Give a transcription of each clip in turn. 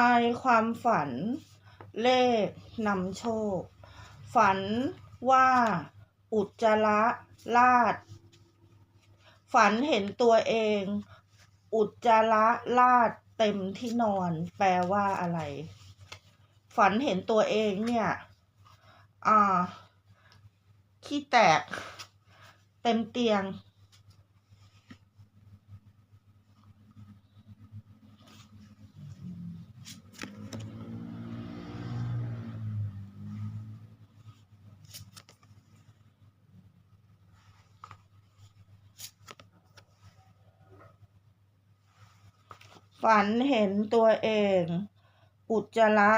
ในความฝัน เลขนำโชค ฝันว่าอุจจาระลาด ฝันเห็นตัวเอง อุจจาระลาดเต็มที่นอนแปลว่าอะไร ฝันเห็นตัวเองเนี่ย อ่า ขี้แตก เต็มเตียง ฝันเห็นตัวเอง อุจจาระ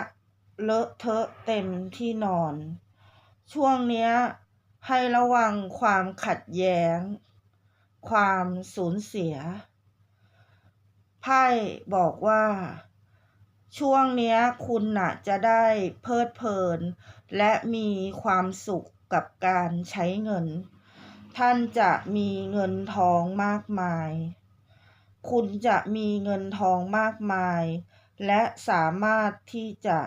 เลอะเทอะเต็มที่นอน ช่วงเนี้ยให้ระวังความขัดแย้ง ความสูญเสีย ไพ่บอกว่า ช่วงเนี้ยคุณน่ะจะได้เพลิดเพลิน และมีความสุขกับการใช้เงิน ท่านจะมีเงินทองมากมาย คุณจะมีเงินทองมากมาย และสามารถที่จะ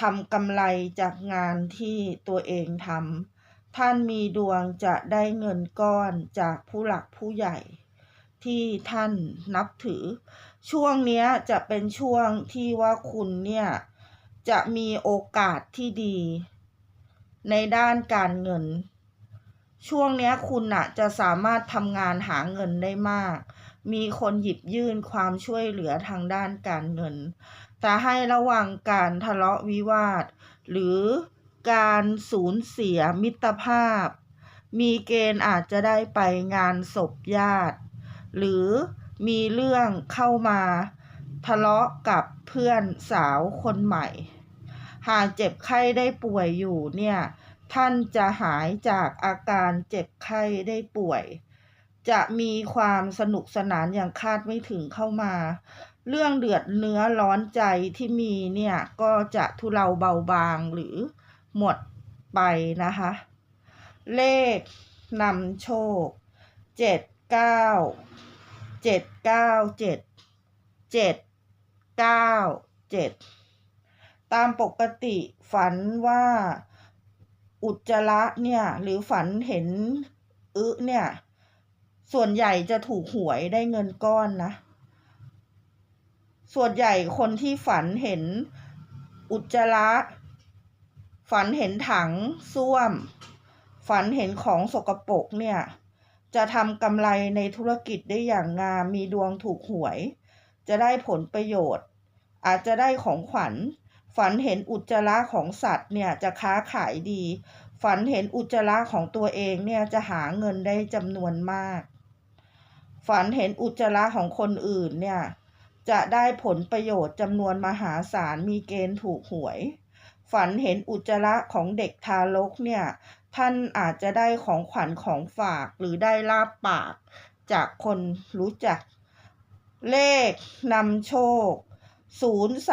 ทำกำไรจากงานที่ตัวเองทำท่านมีดวงจะได้เงินก้อนจากผู้หลักผู้ใหญ่ ที่ท่านนับถือ ช่วงนี้จะเป็นช่วงที่ว่าคุณเนี่ยจะมีโอกาสที่ดี ในด้านการเงิน ช่วงนี้คุณน่ะจะสามารถทำงานหาเงินได้มาก มีคนหยิบยื่นความช่วยเหลือทางด้านการเงิน แต่ให้ระวังการทะเลาะวิวาท หรือการสูญเสียมิตรภาพ มีเกณฑ์อาจจะได้ไปงานศพญาติ หรือมีเรื่องเข้ามาทะเลาะกับเพื่อนสาวคนใหม่ หากเจ็บไข้ได้ป่วยอยู่เนี่ย ท่านจะหายจากอาการเจ็บไข้ได้ป่วย จะมีความสนุกสนานอย่างคาดไม่ถึงเข้ามา เรื่องเดือดเนื้อร้อนใจที่มีเนี่ยก็จะทุเลาเบาบางหรือหมดไปนะคะ เลขนำโชค เจ็ดเก้า เจ็ดเก้าเจ็ด เจ็ดเก้าเจ็ด ตามปกติฝันว่าอุจจาระเนี่ยหรือฝันเห็นอึเนี่ย ส่วนใหญ่จะถูกหวยได้เงินก้อนนะ ส่วนใหญ่คนที่ฝันเห็นอุจจาระฝันเห็นถังส้วม ฝันเห็นของสกปรกเนี่ย จะทำกำไรในธุรกิจได้อย่างงามมีดวงถูกหวย จะได้ผลประโยชน์ อาจจะได้ของขวัญ ฝันเห็นอุจจาระของสัตว์เนี่ยจะค้าขายดี ฝันเห็นอุจจาระของตัวเองเนี่ยจะหาเงินได้จำนวนมาก ฝันเห็นอุจจาระของคนอื่นเนี่ย จะได้ผลประโยชน์จำนวนมหาศาลมีเกณฑ์ถูกหวย ฝันเห็นอุจจาระของเด็กทารกเนี่ย ท่านอาจจะได้ของขวัญของฝากหรือได้ลาบปากจากคนรู้จัก เลขนำโชคศูนย์ส